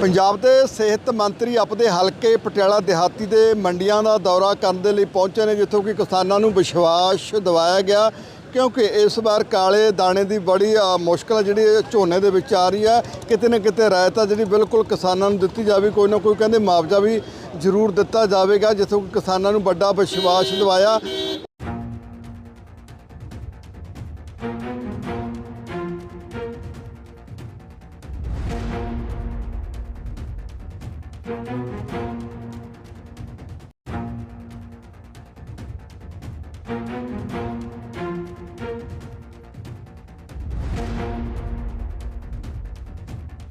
ਪੰਜਾਬ ਦੇ ਸਿਹਤ ਮੰਤਰੀ ਆਪਦੇ ਹਲਕੇ ਪਟਿਆਲਾ ਦਿਹਾਤੀ ਦੇ ਮੰਡੀਆਂ ਦਾ ਦੌਰਾ ਕਰਨ ਦੇ ਲਈ ਪਹੁੰਚੇ ਨੇ ਜਿੱਥੋਂ ਕਿ ਕਿਸਾਨਾਂ ਨੂੰ ਵਿਸ਼ਵਾਸ ਦਿਵਾਇਆ ਗਿਆ ਕਿਉਂਕਿ ਇਸ ਵਾਰ ਕਾਲੇ ਦਾਣੇ ਦੀ ਬੜੀ ਅ, ਮੁਸ਼ਕਲ ਜਿਹੜੀ ਝੋਨੇ ਦੇ ਵਿੱਚ ਆ ਰਹੀ ਹੈ। ਕਿਤੇ ਨਾ ਕਿਤੇ ਰਾਇਤਾ ਜਿਹੜੀ ਬਿਲਕੁਲ ਕਿਸਾਨਾਂ ਨੂੰ ਦਿੱਤੀ ਜਾਵੇ ਕੋਈ ਨਾ ਕੋਈ ਕਹਿੰਦੇ ਮੁਆਵਜ਼ਾ ਵੀ ਜ਼ਰੂਰ ਦਿੱਤਾ ਜਾਵੇਗਾ ਜਿੱਥੋਂ ਕਿ ਕਿਸਾਨਾਂ ਨੂੰ ਵੱਡਾ ਵਿਸ਼ਵਾਸ ਦਿਵਾਇਆ।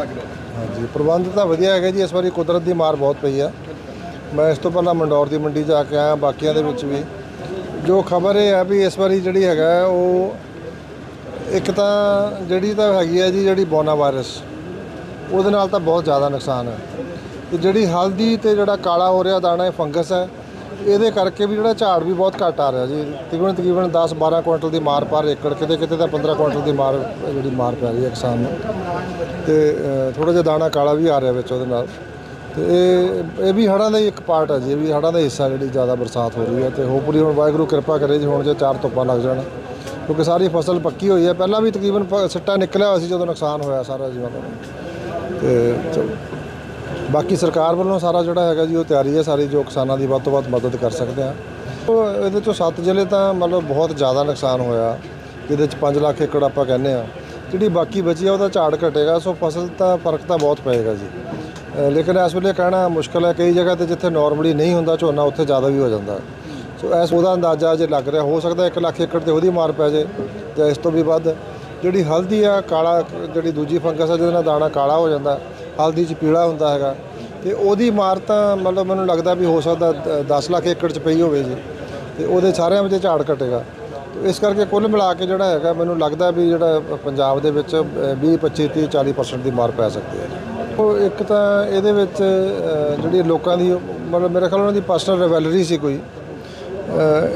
ਹਾਂਜੀ, ਪ੍ਰਬੰਧ ਤਾਂ ਵਧੀਆ ਹੈਗਾ ਜੀ, ਇਸ ਵਾਰੀ ਕੁਦਰਤ ਦੀ ਮਾਰ ਬਹੁਤ ਪਈ ਆ। ਮੈਂ ਇਸ ਤੋਂ ਪਹਿਲਾਂ ਮੰਡੌਰ ਦੀ ਮੰਡੀ ਜਾ ਕੇ ਆਇਆ, ਬਾਕੀਆਂ ਦੇ ਵਿੱਚ ਵੀ। ਜੋ ਖਬਰ ਇਹ ਹੈ ਵੀ ਇਸ ਵਾਰੀ ਜਿਹੜੀ ਹੈਗਾ, ਉਹ ਇੱਕ ਤਾਂ ਜਿਹੜੀ ਤਾਂ ਹੈਗੀ ਹੈ ਜੀ, ਜਿਹੜੀ ਬੋਨਾ ਵਾਇਰਸ, ਉਹਦੇ ਨਾਲ ਤਾਂ ਬਹੁਤ ਜ਼ਿਆਦਾ ਨੁਕਸਾਨ ਹੈ ਤੇ ਜਿਹੜੀ ਹਲਦੀ ਤੇ ਜਿਹੜਾ ਕਾਲਾ ਹੋ ਰਿਹਾ, ਦਾਣਾ, ਇਹ ਫੰਗਸ ਹੈ ਇਹਦੇ ਕਰਕੇ ਵੀ ਜਿਹੜਾ ਝਾੜ ਵੀ ਬਹੁਤ ਘੱਟ ਆ ਰਿਹਾ ਜੀ। ਤਕਰੀਬਨ ਤਕਰੀਬਨ 10 12 ਕੁਇੰਟਲ ਦੀ ਮਾਰ ਪਰ ਏਕੜ। ਕਿਤੇ ਕਿਤੇ ਤਾਂ 15 ਕੁਇੰਟਲ ਦੀ ਮਾਰ ਜਿਹੜੀ ਮਾਰ ਪੈ ਰਹੀ ਹੈ ਕਿਸਾਨ ਨੂੰ। ਤੇ ਥੋੜਾ ਜਿਹਾ ਦਾਣਾ ਕਾਲਾ ਵੀ ਆ ਰਿਹਾ ਵਿੱਚ ਉਹਦੇ ਨਾਲ। ਤੇ ਇਹ ਇਹ ਵੀ ਹੜ੍ਹਾਂ ਦਾ ਹੀ ਇੱਕ ਪਾਰਟ ਹੈ ਜੀ। ਇਹ ਵੀ ਹੜ੍ਹਾਂ ਦਾ ਹਿੱਸਾ ਜਿਹੜੀ ਜ਼ਿਆਦਾ ਬਰਸਾਤ ਹੋ ਰਹੀ ਹੈ। ਤੇ ਹੋਪਫੁਲੀ ਹੁਣ ਵਾਹਿਗੁਰੂ ਕਿਰਪਾ ਕਰੇ ਜੀ, ਹੁਣ ਜੇ ਚਾਰ ਧੁੱਪਾਂ ਲੱਗ ਜਾਣ। ਕਿਉਂਕਿ ਸਾਰੀ ਫਸਲ ਪੱਕੀ ਹੋਈ ਹੈ। ਪਹਿਲਾਂ ਵੀ ਤਕਰੀਬਨ ਪ- ਸਿੱਟਾ ਨਿਕਲਿਆ ਹੋਇਆ ਸੀ ਜਦੋਂ ਨੁਕਸਾਨ ਹੋਇਆ ਸਾਰਾ ਜੀ ਮਤਲਬ ਤੇ, ਚਲੋ। ਬਾਕੀ ਸਰਕਾਰ ਵੱਲੋਂ ਸਾਰਾ ਜਿਹੜਾ ਹੈਗਾ ਜੀ, ਉਹ ਤਿਆਰੀ ਹੈ, ਸਾਰੀ ਜੋ ਕਿਸਾਨਾਂ ਦੀ ਵੱਧ ਤੋਂ ਵੱਧ ਮਦਦ ਕਰ ਸਕਦੇ ਆ ਉਹ ਇਹਦੇ ਚੋਂ ਸੱਤ ਜ਼ਿਲ੍ਹੇ ਤਾਂ ਮਤਲਬ ਬਹੁਤ ਜ਼ਿਆਦਾ ਨੁਕਸਾਨ ਹੋਇਆ, ਜਿਹਦੇ ਚ 5 ਲੱਖ ਏਕੜ ਆਪਾਂ ਕਹਿੰਦੇ ਆ ਜਿਹੜੀ ਬਾਕੀ ਬਚੀ ਆ, ਉਹਦਾ ਝਾੜ ਘਟੇਗਾ, ਸੋ ਫਸਲ ਤਾਂ, ਫ਼ਰਕ ਤਾਂ ਬਹੁਤ ਪਏਗਾ ਜੀ। ਲੇਕਿਨ ਇਸ ਵੇਲੇ ਕਹਿਣਾ ਮੁਸ਼ਕਲ ਹੈ, ਕਈ ਜਗ੍ਹਾ ਤੇ ਜਿੱਥੇ ਨਾਰਮਲੀ ਨਹੀਂ ਹੁੰਦਾ ਝੋਨਾ, ਉੱਥੇ ਜ਼ਿਆਦਾ ਵੀ ਹੋ ਜਾਂਦਾ। ਸੋ ਇਸ ਉਹਦਾ ਅੰਦਾਜ਼ਾ ਜੇ ਲੱਗ ਰਿਹਾ, ਹੋ ਸਕਦਾ 1 ਲੱਖ ਏਕੜ ਤੇ ਉਹਦੀ ਮਾਰ ਪੈ ਜੇ ਤੇ ਇਸ ਤੋਂ ਵੀ ਵੱਧ। ਜਿਹੜੀ ਹਲਦੀ ਆ, ਕਾਲਾ, ਜਿਹੜੀ ਦੂਜੀ ਫੰਗਸ ਆ, ਜਿਹਦੇ ਨਾਲ ਦਾਣਾ ਕਾਲਾ ਹੋ ਜਾਂਦਾ, ਹਲਦੀ 'ਚ ਪੀਲਾ ਹੁੰਦਾ ਹੈਗਾ ਤੇ ਉਹਦੀ ਮਾਰ ਤਾਂ ਮਤਲਬ ਮੈਨੂੰ ਲੱਗਦਾ ਵੀ ਹੋ ਸਕਦਾ 10 ਲੱਖ ਏਕੜ 'ਚ ਪਈ ਹੋਵੇ ਜੀ। ਤੇ ਉਹਦੇ ਸਾਰਿਆਂ ਵਿੱਚ ਝਾੜ ਘਟੇਗਾ। ਤੇ ਇਸ ਕਰਕੇ ਕੁੱਲ ਮਿਲਾ ਕੇ ਜਿਹੜਾ ਹੈਗਾ, ਮੈਨੂੰ ਲੱਗਦਾ ਵੀ ਜਿਹੜਾ ਪੰਜਾਬ ਦੇ ਵਿੱਚ 20 25 30 40% ਦੀ ਮਾਰ ਪੈ ਸਕਦੀ ਹੈ ਉਹ ਇੱਕ ਤਾਂ ਇਹਦੇ ਵਿੱਚ ਜਿਹੜੀ ਲੋਕਾਂ ਦੀ, ਮਤਲਬ ਮੇਰੇ ਖਿਆਲ ਉਹਨਾਂ ਦੀ ਪਰਸਨਲ ਰਿਵੈਲਰੀ ਸੀ ਕੋਈ।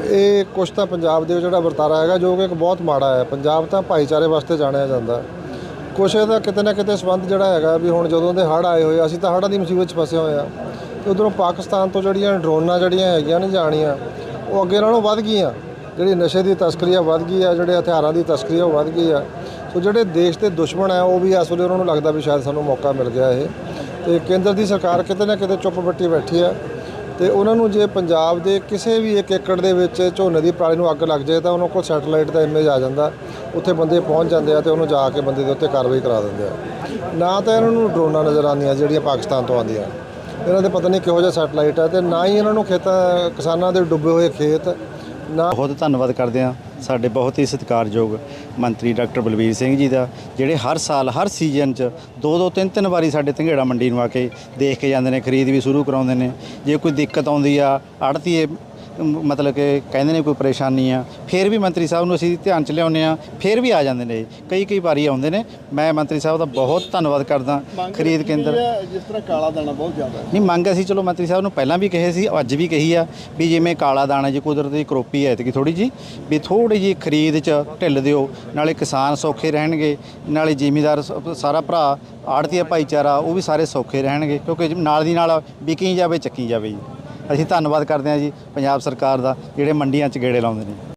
ਇਹ ਕੁਛ ਤਾਂ ਪੰਜਾਬ ਦੇ ਜਿਹੜਾ ਵਰਤਾਰਾ ਹੈਗਾ, ਜੋ ਕਿ ਇੱਕ ਬਹੁਤ ਮਾੜਾ ਹੈ। ਪੰਜਾਬ ਤਾਂ ਭਾਈਚਾਰੇ ਵਾਸਤੇ ਜਾਣਿਆ ਜਾਂਦਾ। ਕੁਛ ਇਹਦਾ ਕਿਤੇ ਨਾ ਕਿਤੇ ਸੰਬੰਧ ਜਿਹੜਾ ਹੈਗਾ ਵੀ ਹੁਣ ਜਦੋਂ ਦੇ ਹੜ੍ਹ ਆਏ ਹੋਏ ਅਸੀਂ ਤਾਂ ਹੜ੍ਹਾਂ ਦੀ ਮੁਸੀਬਤ 'ਚ ਫਸੇ ਹੋਏ ਆ। ਤੇ ਉਧਰੋਂ ਪਾਕਿਸਤਾਨ ਤੋਂ ਜਿਹੜੀਆਂ ਡਰੋਨਾਂ ਜਿਹੜੀਆਂ ਹੈਗੀਆਂ ਨੇ ਜਾਣੀਆਂ, ਉਹ ਅੱਗੇ ਨਾਲੋਂ ਵੱਧ ਗਈਆਂ। ਜਿਹੜੀ ਨਸ਼ੇ ਦੀ ਤਸਕਰੀ ਆ ਵੱਧ ਗਈ ਆ, ਜਿਹੜੇ ਹਥਿਆਰਾਂ ਦੀ ਤਸਕਰੀ ਆ ਉਹ ਵੱਧ ਗਈ ਆ। ਸੋ ਜਿਹੜੇ ਦੇਸ਼ ਦੇ ਦੁਸ਼ਮਣ ਆ, ਉਹ ਵੀ ਇਸ ਵੇਲੇ ਉਹਨਾਂ ਨੂੰ ਲੱਗਦਾ ਵੀ ਸ਼ਾਇਦ ਸਾਨੂੰ ਮੌਕਾ ਮਿਲ ਗਿਆ ਇਹ। ਤੇ ਕੇਂਦਰ ਦੀ ਸਰਕਾਰ ਕਿਤੇ ਨਾ ਕਿਤੇ ਚੁੱਪ ਬੱਟੀ ਬੈਠੀ ਆ। ਤੇ ਉਹਨਾਂ ਨੂੰ ਜੇ ਪੰਜਾਬ ਦੇ ਕਿਸੇ ਵੀ ਇੱਕ ਏਕੜ ਦੇ ਵਿੱਚ ਝੋਨੇ ਦੀ ਪਰਾਲੀ ਨੂੰ ਅੱਗ ਲੱਗ ਜਾਏ, ਤਾਂ ਉਹਨਾਂ ਕੋਲ ਸੈਟੇਲਾਈਟ ਦਾ ਇਮੇਜ ਆ ਜਾਂਦਾ। ਉੱਥੇ ਬੰਦੇ ਪਹੁੰਚ ਜਾਂਦੇ ਆ ਤੇ ਉਹਨੂੰ ਜਾ ਕੇ ਬੰਦੇ ਦੇ ਉੱਤੇ ਕਾਰਵਾਈ ਕਰਾ ਦਿੰਦੇ ਆ। ਨਾ ਤਾਂ ਇਹਨਾਂ ਨੂੰ ਡਰੋਨਾਂ ਨਜ਼ਰ ਆਉਂਦੀਆਂ ਜਿਹੜੀਆਂ ਪਾਕਿਸਤਾਨ ਤੋਂ ਆਉਂਦੀਆਂ। ਇਹਨਾਂ ਦੇ ਪਤਾ ਨਹੀਂ ਕਿਹੋ ਜਿਹਾ ਸੈਟਲਾਈਟ ਆ ਤੇ ਨਾ ਹੀ ਇਹਨਾਂ ਨੂੰ ਖੇਤਾਂ, ਕਿਸਾਨਾਂ ਦੇ ਡੁੱਬੇ ਹੋਏ ਖੇਤ, ਨਾ ਬਹੁਤ ਧੰਨਵਾਦ ਕਰਦੇ ਹਾਂ। ਸਾਡੇ ਬਹੁਤ ਹੀ ਸਤਿਕਾਰਯੋਗ ਮੰਤਰੀ ਡਾਕਟਰ ਬਲਬੀਰ ਸਿੰਘ ਜੀ ਦਾ, ਜਿਹੜੇ ਹਰ ਸਾਲ, ਹਰ ਸੀਜ਼ਨ 'ਚ ਦੋ ਦੋ, ਤਿੰਨ ਤਿੰਨ ਵਾਰੀ ਸਾਡੇ ਧੰਗੇੜਾ ਮੰਡੀ ਨੂੰ ਆ ਕੇ ਦੇਖ ਕੇ ਜਾਂਦੇ ਨੇ, ਖਰੀਦ ਵੀ ਸ਼ੁਰੂ ਕਰਾਉਂਦੇ ਨੇ। ਜੇ ਕੋਈ ਦਿੱਕਤ ਆਉਂਦੀ ਆ, ਆੜਤੀਏ ਮਤਲਬ ਕਿ ਕਹਿੰਦੇ ਨੇ ਕੋਈ ਪਰੇਸ਼ਾਨੀ ਆ ਫਿਰ ਵੀ ਮੰਤਰੀ ਸਾਹਿਬ ਨੂੰ ਅਸੀਂ ਧਿਆਨ 'ਚ ਲਿਆਉਂਦੇ ਆ ਫਿਰ ਵੀ ਆ ਜਾਂਦੇ ਨੇ ਕਈ ਕਈ ਵਾਰੀ ਆਉਂਦੇ ਨੇ। ਮੈਂ ਮੰਤਰੀ ਸਾਹਿਬ ਦਾ ਬਹੁਤ ਧੰਨਵਾਦ ਕਰਦਾ ਖਰੀਦ ਕੇਂਦਰ। ਜਿਸ ਤਰ੍ਹਾਂ ਕਾਲਾ ਦਾਣਾ ਬਹੁਤ ਜ਼ਿਆਦਾ ਨਹੀਂ ਮੰਗ ਅਸੀਂ ਚਲੋ ਮੰਤਰੀ ਸਾਹਿਬ ਨੂੰ ਪਹਿਲਾਂ ਵੀ ਕਹੇ ਸੀ ਅੱਜ ਵੀ ਕਹੀ ਆ ਵੀ ਜਿਵੇਂ ਕਾਲਾ ਦਾਣਾ ਜੀ ਕੁਦਰਤੀ ਕਰੋਪੀ ਹੈ ਤੇ ਥੋੜੀ ਜੀ ਵੀ ਥੋੜੀ ਜੀ ਖਰੀਦ ਚ ਢਿੱਲ ਦਿਓ। ਨਾਲੇ ਕਿਸਾਨ ਸੌਖੇ ਰਹਿਣਗੇ ਨਾਲੇ ਜ਼ਿਮੀਦਾਰ ਸਾਰਾ ਭਰਾ ਆੜਤੀਆ ਭਾਈਚਾਰਾ ਉਹ ਵੀ ਸਾਰੇ ਸੌਖੇ ਰਹਿਣਗੇ ਕਿਉਂਕਿ ਨਾਲ ਦੀ ਨਾਲ ਵਿਕੀ ਜਾਵੇ ਚੱਕੀ ਜਾਵੇ ਜੀ। ਅਸੀਂ ਧੰਨਵਾਦ ਕਰਦੇ ਹਾਂ ਜੀ ਪੰਜਾਬ ਸਰਕਾਰ ਦਾ ਜਿਹੜੇ ਮੰਡੀਆਂ 'ਚ ਗੇੜੇ ਲਾਉਂਦੇ ਨੇ।